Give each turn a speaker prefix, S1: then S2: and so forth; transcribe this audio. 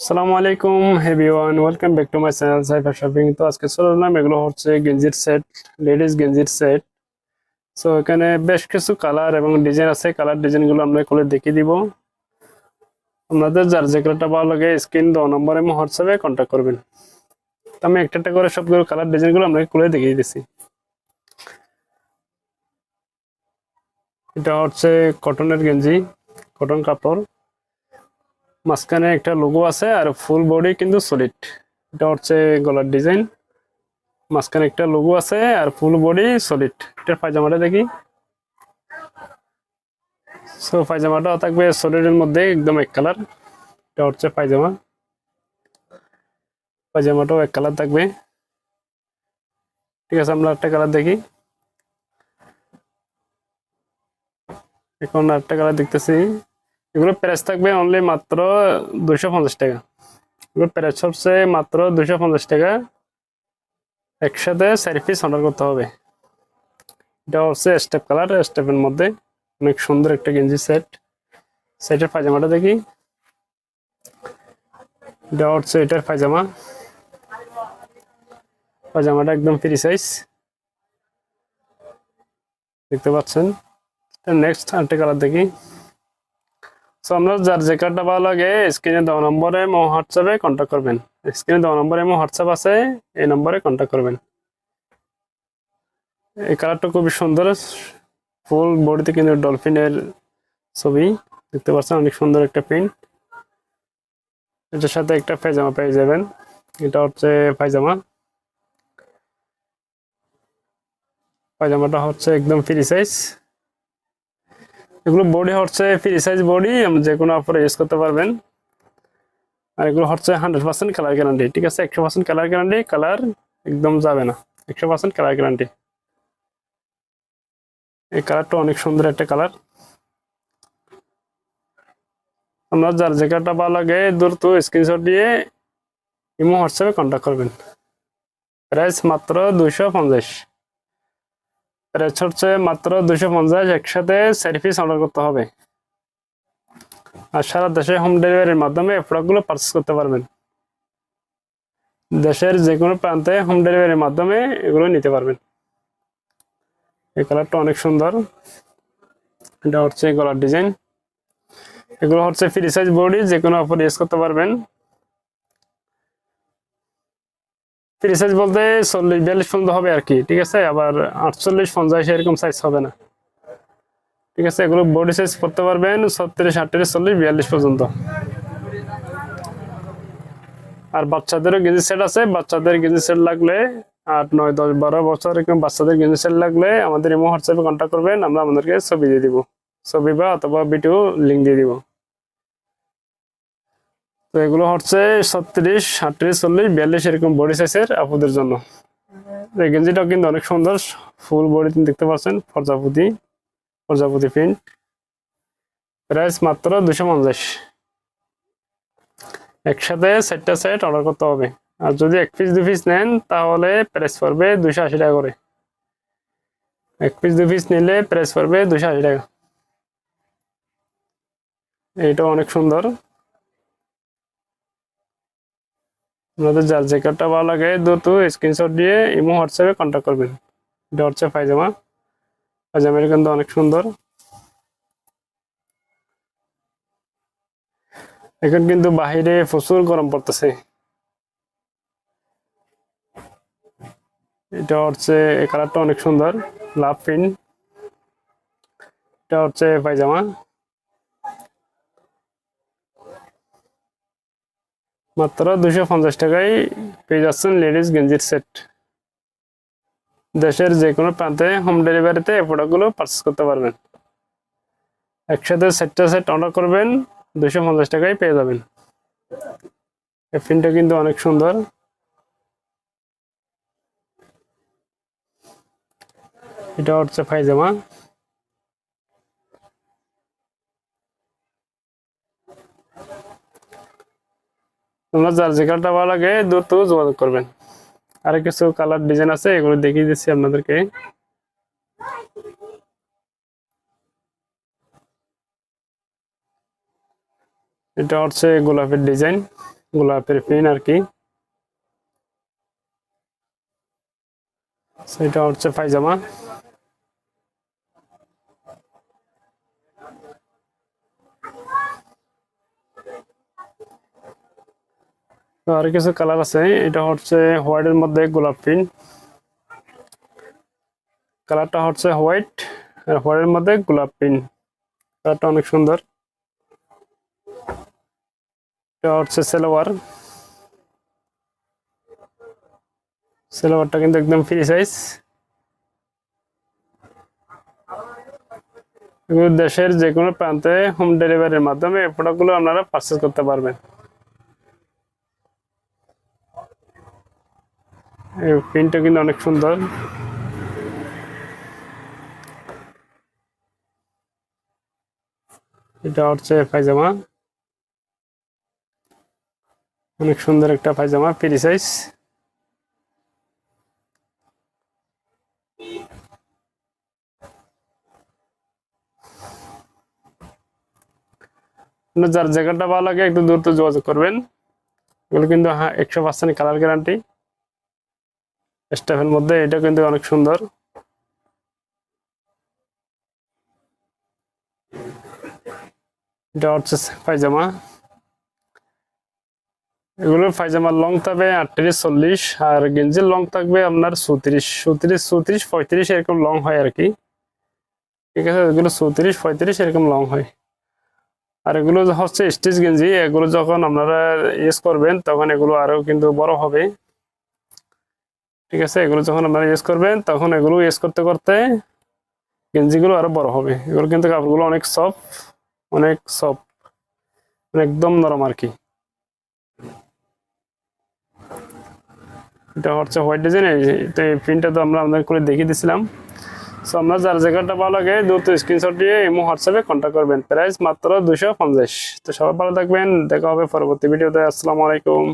S1: আসসালামু আলাইকুম everyone welcome back to my channel cipher shopping তো আজকে চললাম এগুলো হচ্ছে গেঞ্জির সেট লেডিস গেঞ্জির সেট সো এখানে বেশ কিছু কালার এবং ডিজাইন আছে। কালার ডিজাইনগুলো আমরা খুলে দেখিয়ে দিব। আপনাদের যার যে কালারটা ভালো লাগে স্ক্রিন দেওয়া নম্বরে হোয়াটসঅ্যাপে কন্ট্যাক্ট করবেন। তো আমি একটা একটা করে সবগুলো কালার ডিজাইনগুলো আপনাকে খুলে দেখিয়ে দিচ্ছি এটা হচ্ছে কটনের গেঞ্জি কটন কাপড়। মাঝখানে একটা লোগো আছে আর ফুল বডি কিন্তু সলিড এটা হচ্ছে গলার ডিজাইন মাঝখানে একটা লোগো আছে আর ফুল বডি সলিড এটার পায়জামাটা দেখি। সো পায়জামাটা থাকবে সলিডের মধ্যে, একদম এক কালার এটা হচ্ছে পায়জামা। পায়জামাটাও এক কালার থাকবে। ঠিক আছে, আমরা একটা কালার দেখি। এখন একটা কালার দেখতেছি। এগুলো প্রাইস থাকবে অনলি মাত্র দুশো পঞ্চাশ টাকা। এগুলো প্রাইস হচ্ছে মাত্র দুশো পঞ্চাশ টাকা। একসাথে চারি পিস অর্ডার করতে হবে। এটা হচ্ছে স্টেপ কালার স্টেপের মধ্যে। অনেক সুন্দর একটা গেঞ্জি সেট সেটের পায়জামাটা দেখি। এটা হচ্ছে এটার পায়জামা। পায়জামাটা একদম ফ্রি সাইজ দেখতে পাচ্ছেন। নেক্সট আরেকটা কালার দেখি। সো আমরা যার যে কার্ডটা ভালো লাগে স্ক্রিনে দেওয়া নম্বরে মো হোয়াটসঅ্যাপে কন্ট্যাক্ট করবেন। স্ক্রিনে দেওয়া নম্বরে মো হোয়াটসঅ্যাপ আছে, এই নম্বরে কন্ট্যাক্ট করবেন। এই কালারটা খুবই সুন্দর, ফুল বডিতে কিন্তু ডলফিনের ছবি, দেখতে পাচ্ছেন অনেক সুন্দর একটা প্রিন্ট এটার সাথে একটা পায়জামা পেয়ে যাবেন, এটা হচ্ছে পায়জামা পায়জামাটা হচ্ছে একদম ফ্রি সাইজ এগুলো বডি হচ্ছে ফ্রি সাইজ বডি আপনি যে কোনো আপনারা ইউজ করতে পারবেন। আর এগুলো হচ্ছে হান্ড্রেড পার্সেন্ট কালার গ্যারান্টি ঠিক আছে? একশো পার্সেন্ট কালার গ্যারান্টি কালার একদম যাবে না। একশো পার্সেন্ট কালার গ্যারান্টি এই কালারটা অনেক সুন্দর একটা কালার আপনার যার যে কালারটা ভালো লাগে দ্রুত স্ক্রিনশট দিয়ে ইমো হোয়াটসঅ্যাপে কন্ট্যাক্ট করবেন। প্রাইস মাত্র দুইশো পঞ্চাশ। প্রাইস হচ্ছে মাত্র দুশো পঞ্চাশ একসাথে চারি পিস অর্ডার করতে হবে। আর সারা দেশে হোম ডেলিভারির মাধ্যমে প্রোডাক্টগুলো পারচেস করতে পারবেন। দেশের যে কোনো প্রান্তে হোম ডেলিভারির মাধ্যমে এগুলো নিতে পারবেন। এই কালারটা অনেক সুন্দর। এটা হচ্ছে গলার ডিজাইন এগুলো হচ্ছে ফ্রি সাইজ বডি যে কোনো অফার ইউজ করতে পারবেন। ফ্রি সাইজ বলতে চল্লিশ, বিয়াল্লিশ পর্যন্ত হবে আর কি, ঠিক আছে? আবার আটচল্লিশ, পঞ্চাশ, এরকম সাইজ হবে না। ঠিক আছে, এগুলো বডি সাইজ করতে পারবেন ছত্রিশ, আটত্রিশ, চল্লিশ, বিয়াল্লিশ পর্যন্ত। আর বাচ্চাদেরও গেঞ্জি সেট আছে। বাচ্চাদের গেঞ্জি সেট লাগলে আট, নয়, দশ, বারো বছর এরকম বাচ্চাদের গেঞ্জি সেট লাগলে আমাদের ইমো হোয়াটসঅ্যাপে কন্ট্যাক্ট করবেন, আমরা আমাদেরকে ছবি দিয়ে দিব। ছবি বা অথবা ভিডিও লিঙ্ক দিয়ে দিব। তো এগুলো হচ্ছে ছত্রিশ, আটত্রিশ, চল্লিশ, বিয়াল্লিশ এরকম বডি সাইজের আপুদের জন্য। এই গেঞ্জিটাও কিন্তু অনেক সুন্দর ফুল বডি দেখতে পাচ্ছেন, প্রজাপতি প্রজাপতি প্রিন্ট প্রাইস মাত্র দুশো পঞ্চাশ। একসাথে সেটটা সেট অর্ডার করতে হবে। আর যদি এক পিস দু পিস নেন, তাহলে প্রাইস পড়বে দুশো আশি টাকা করে। এক পিস দু পিস নিলে প্রাইস পড়বে দুশো আশি টাকা। এইটা অনেক সুন্দর। আপনাদের যার কার্ডটা ভালো লাগে, দ্রুত স্ক্রিনশট দিয়ে ইমো, হোয়াটসঅ্যাপে কন্ট্যাক্ট করবেন। এটা হচ্ছে পায়জামা। পায়জামাটা কিন্তু অনেক সুন্দর। এখন কিন্তু বাহিরে প্রচুর গরম পড়তেছে। এটা হচ্ছে কালারটা অনেক সুন্দর লাভ প্রিন্ট এটা হচ্ছে পায়জামা। মাত্র দুশো পঞ্চাশ টাকায় পেয়ে যাচ্ছেন লেডিস গেঞ্জির সেট। দেশের যে কোনো প্রান্তে হোম ডেলিভারিতে এই প্রোডাক্টগুলো পারচেস করতে পারবেন। একসাথে সেটটা সেট অর্ডার করবেন, দুশো পঞ্চাশ টাকায় পেয়ে যাবেন। এই কিন্তু অনেক সুন্দর। এটা হচ্ছে পায়জামা তোমরা যার যে কালারটা ভালো লাগে দ্রুত যোগাযোগ করবেন। আর কিছু কালার ডিজাইন আছে, এগুলো দেখিয়ে দিচ্ছি আপনাদেরকে। এটা হচ্ছে গোলাপের ডিজাইন গোলাপের প্রিন্ট আর কি। এটা হচ্ছে পায়জামা। তো আর কিছু কালার আছে। এটা হচ্ছে হোয়াইটের মধ্যে গোলাপ প্রিন্ট কালারটা হচ্ছে হোয়াইট আর হোয়াইটের মধ্যে গোলাপ প্রিন্ট কালারটা অনেক সুন্দর। এটা হচ্ছে সেলোয়ার সেলোয়ারটা কিন্তু একদম ফ্রি সাইজ দেশের যে কোনো প্রান্তে হোম ডেলিভারির মাধ্যমে এই প্রোডাক্টগুলো আপনারা পারচেস করতে পারবেন। এই প্রিন্টটা কিন্তু অনেক সুন্দর। এটা হচ্ছে পায়জামা। অনেক সুন্দর একটা পায়জামা ফ্রি সাইজ যার জায়গাটা ভালো লাগে একটু দূরত্ব যোগাযোগ করবেন। এগুলো কিন্তু হ্যাঁ একশো পার্সেন্ট কালার গ্যারান্টি স্টাফের মধ্যে এটা কিন্তু অনেক সুন্দর। পায়জামা। এগুলোর পায়জামার লং থাকবে আটত্রিশ, চল্লিশ, আর গেঞ্জির লং থাকবে আপনার চৌত্রিশ। চৌত্রিশ চৌত্রিশ, পঁয়ত্রিশ এরকম লং হয় আর কি। ঠিক আছে, এগুলো চৌত্রিশ, পঁয়ত্রিশ এরকম লং হয়। আর এগুলো হচ্ছে স্টিচ গেঞ্জি। এগুলো যখন আপনারা ইউজ করবেন, তখন এগুলো আরও কিন্তু বড় হবে। ঠিক আছে? এগুলো যখন আপনারা ইউজ করবেন, তখন এগুলো ইউজ করতে করতে গেঞ্জিগুলো আরও বড় হবে। এগুলো কিন্তু কাপড়গুলো অনেক সফট অনেক সফট একদম নরম আর কি। এটা হচ্ছে হোয়াইট ডিজাইন তো এই প্রিন্টটা তো আমরা আপনাদের করে দেখিয়ে দিয়েছিলাম সো আমরা যার জায়গাটা ভালো লাগে, দ্রুত স্ক্রিনশট দিয়ে ইমো হোয়াটসঅ্যাপে কন্ট্যাক্ট করবেন। প্রাইস মাত্র দুশো পঞ্চাশ। তো সবাই ভালো থাকবেন, দেখা হবে পরবর্তী ভিডিওতে আসসালামু আলাইকুম।